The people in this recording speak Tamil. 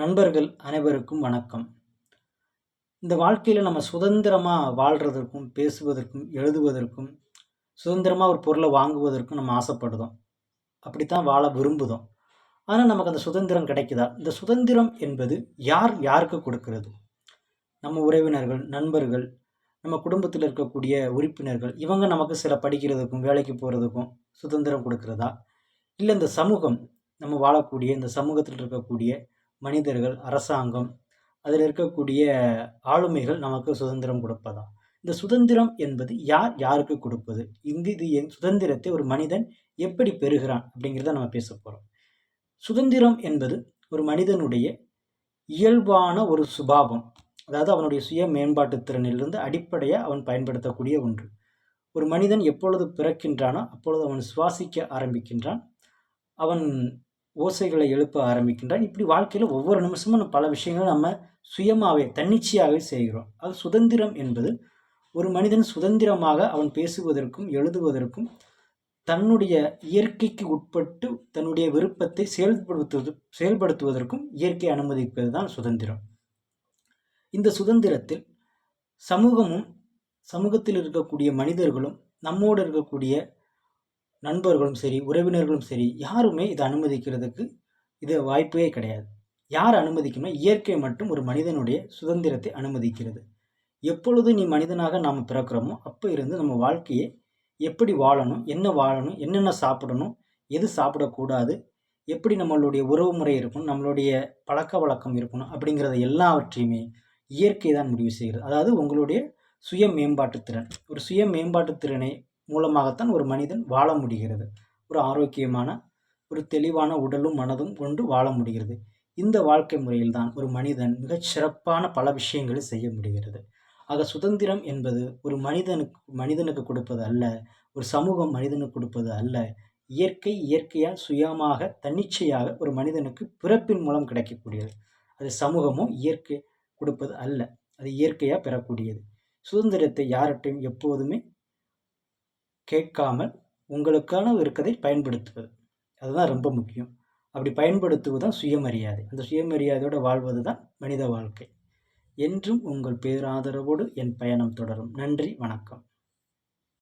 நண்பர்கள் அனைவருக்கும் வணக்கம். இந்த வாழ்க்கையில் நம்ம சுதந்திரமாக வாழ்கிறதற்கும் பேசுவதற்கும் எழுதுவதற்கும் சுதந்திரமாக ஒரு பொருளை வாங்குவதற்கும் நம்ம ஆசைப்படுதோம் அப்படித்தான் வாழ விரும்புதோம் ஆனால் நமக்கு அந்த சுதந்திரம் கிடைக்குதா? இந்த சுதந்திரம் என்பது யார் யாருக்கு கொடுக்கிறது? நம்ம உறவினர்கள் நண்பர்கள் நம்ம குடும்பத்தில் இருக்கக்கூடிய உறுப்பினர்கள் இவங்க நமக்கு சில படிக்கிறதுக்கும் வேலைக்கு போகிறதுக்கும் சுதந்திரம் கொடுக்குறதா? இல்லை இந்த சமூகம் நம்ம வாழக்கூடிய இந்த சமூகத்தில் இருக்கக்கூடிய மனிதர்கள் அரசாங்கம் அதில் இருக்கக்கூடிய ஆளுமைகள் நமக்கு சுதந்திரம் கொடுப்பதா? இந்த சுதந்திரம் என்பது யார் யாருக்கு கொடுப்பது? இந்த இது என் சுதந்திரத்தை ஒரு மனிதன் எப்படி பெறுகிறான் அப்படிங்கிறத நம்ம பேச போகிறோம் சுதந்திரம் என்பது ஒரு மனிதனுடைய இயல்பான ஒரு சுபாவம். அதாவது அவனுடைய சுய மேம்பாட்டு திறனிலிருந்து அடிப்படையாக அவன் பயன்படுத்தக்கூடிய ஒன்று. ஒரு மனிதன் எப்பொழுது பிறக்கின்றானோ அப்பொழுது அவன் சுவாசிக்க ஆரம்பிக்கின்றான். அவன் ஓசைகளை எழுப்ப ஆரம்பிக்கின்றான். இப்படி வாழ்க்கையில் ஒவ்வொரு நிமிஷமும் பல விஷயங்களும் நம்ம சுயமாகவே தன்னிச்சையாகவே செய்கிறோம். அது சுதந்திரம் என்பது ஒரு மனிதன் சுதந்திரமாக அவன் பேசுவதற்கும் எழுதுவதற்கும் தன்னுடைய இயற்கைக்கு உட்பட்டு தன்னுடைய விருப்பத்தை செயல்படுத்துவது செயல்படுத்துவதற்கும் இயற்கை அனுமதிப்பது தான் சுதந்திரம். இந்த சுதந்திரத்தில் சமூகமும் சமூகத்தில் இருக்கக்கூடிய மனிதர்களும் நம்மோடு இருக்கக்கூடிய நண்பர்களும் சரி உறவினர்களும் சரி யாருமே இதை அனுமதிக்கிறதுக்கு இது வாய்ப்பே கிடையாது. யார் அனுமதிக்குமே இயற்கை மட்டும் ஒரு மனிதனுடைய சுதந்திரத்தை அனுமதிக்கிறது. எப்பொழுது நீ மனிதனாக நாம் பிறக்கிறோமோ அப்போ இருந்து நம்ம வாழ்க்கையை எப்படி வாழணும் என்ன வாழணும் என்னென்ன சாப்பிடணும் எது சாப்பிடக்கூடாது எப்படி நம்மளுடைய உறவு முறை இருக்கணும் நம்மளுடைய பழக்க வழக்கம் இருக்கணும் அப்படிங்கிறத எல்லாவற்றையுமே இயற்கை தான் முடிவு செய்கிறது. அதாவது உங்களுடைய சுய மேம்பாட்டு திறன். ஒரு சுய மேம்பாட்டு திறனை மூலமாகத்தான் ஒரு மனிதன் வாழ முடிகிறது. ஒரு ஆரோக்கியமான ஒரு தெளிவான உடலும் மனதும் கொண்டு வாழ முடிகிறது. இந்த வாழ்க்கை முறையில் தான் ஒரு மனிதன் மிகச் சிறப்பான பல விஷயங்களை செய்ய முடிகிறது. ஆக சுதந்திரம் என்பது ஒரு மனிதனுக்கு மனிதனுக்கு கொடுப்பது அல்ல ஒரு சமூகம் மனிதனுக்கு கொடுப்பது அல்ல. இயற்கை இயற்கையாக சுயமாக தன்னிச்சையாக ஒரு மனிதனுக்கு பிறப்பின் மூலம் கிடைக்கக்கூடியது. அது சமூகமும் இயற்கை கொடுப்பது அல்ல அது இயற்கையாக பெறக்கூடியது. சுதந்திரத்தை யார்கிட்டையும் எப்போதுமே கேட்காமல் உங்களுக்கான இருக்கதை பயன்படுத்துவது. அதுதான் ரொம்ப முக்கியம். அப்படி பயன்படுத்துவது தான் சுயமரியாதை. அந்த சுயமரியாதையோடு வாழ்வது தான் மனித வாழ்க்கை. என்றும் உங்கள் பேராதரவோடு என் பயணம் தொடரும். நன்றி வணக்கம்.